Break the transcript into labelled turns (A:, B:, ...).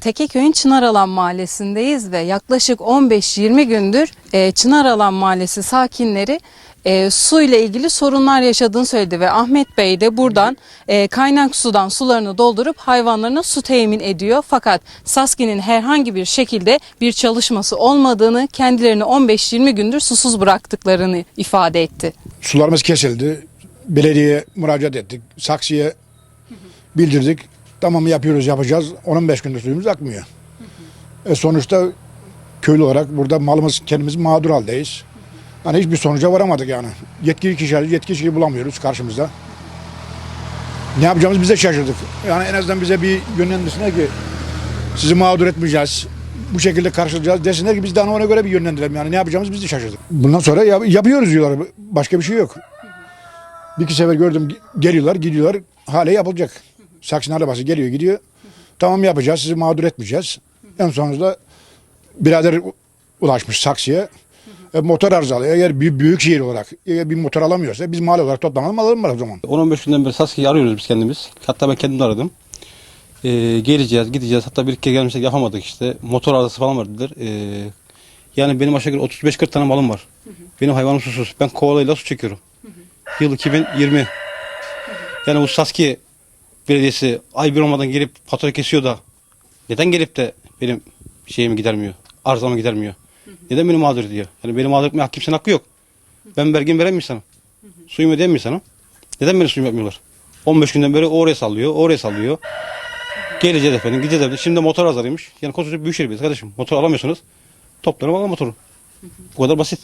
A: Tekeköy'ün Çınaralan Mahallesi'ndeyiz ve yaklaşık 15-20 gündür e, Çınaralan Mahallesi sakinleri e, su ile ilgili sorunlar yaşadığını söyledi ve Ahmet Bey de buradan e, kaynak sudan sularını doldurup hayvanlarına su temin ediyor. Fakat Saski'nin herhangi bir şekilde bir çalışması olmadığını, kendilerini 15-20 gündür susuz bıraktıklarını ifade etti.
B: Sularımız kesildi. Belediyeye müracaat ettik. Saksıya bildirdik. Tamam yapıyoruz yapacağız. 15 gündür suyumuz akmıyor. E sonuçta köylü olarak burada malımız kendimiz mağdur haldeyiz. Yani hiçbir sonuca varamadık yani. Yetkili kişi, yetkili kişiyi bulamıyoruz karşımızda. Ne yapacağımızı bize şaşırdık. Yani en azından bize bir yönlendirsinler ki sizi mağdur etmeyeceğiz. Bu şekilde karşılayacağız desinler ki biz de ona göre bir yönlendirelim. Yani ne yapacağımızı biz de şaşırdık. Bundan sonra yap- yapıyoruz diyorlar. Başka bir şey yok. Bir iki sefer gördüm geliyorlar gidiyorlar hala yapılacak. Saksın arabası geliyor gidiyor. Tamam yapacağız sizi mağdur etmeyeceğiz. En sonunda birader ulaşmış saksıya. E, motor arızalı. Eğer bir büyük şehir olarak eğer bir motor alamıyorsa biz mahalle olarak toplanalım alalım o zaman.
C: 10-15 günden beri Sasuke'yi arıyoruz biz kendimiz. Hatta ben kendim de aradım. Ee, geleceğiz, gideceğiz. Hatta bir kere gelmiştik yapamadık işte. Motor arızası falan var dediler. Ee, yani benim aşağı yukarı 35-40 tane malım var. Benim hayvanım susuz. Ben kovalayla su çekiyorum. Yıl 2020. Yani bu Sasuke Belediyesi ay bir olmadan gelip fatura kesiyor da neden gelip de benim şeyimi gidermiyor, arızamı gidermiyor? Neden beni mağdur ediyor? Yani beni mağdur etmeye hak kimsenin hakkı yok. Ben vergimi veren mi insanım? Suyumu ödeyen mi insanım? Neden beni suyumu yapmıyorlar? 15 günden beri oraya sallıyor, oraya sallıyor. Geleceğiz efendim, gideceğiz efendim. Şimdi de motor azarıymış. Yani koskoca büyük şehir kardeşim. Motor alamıyorsunuz. Toplarım alın motoru. Bu kadar basit.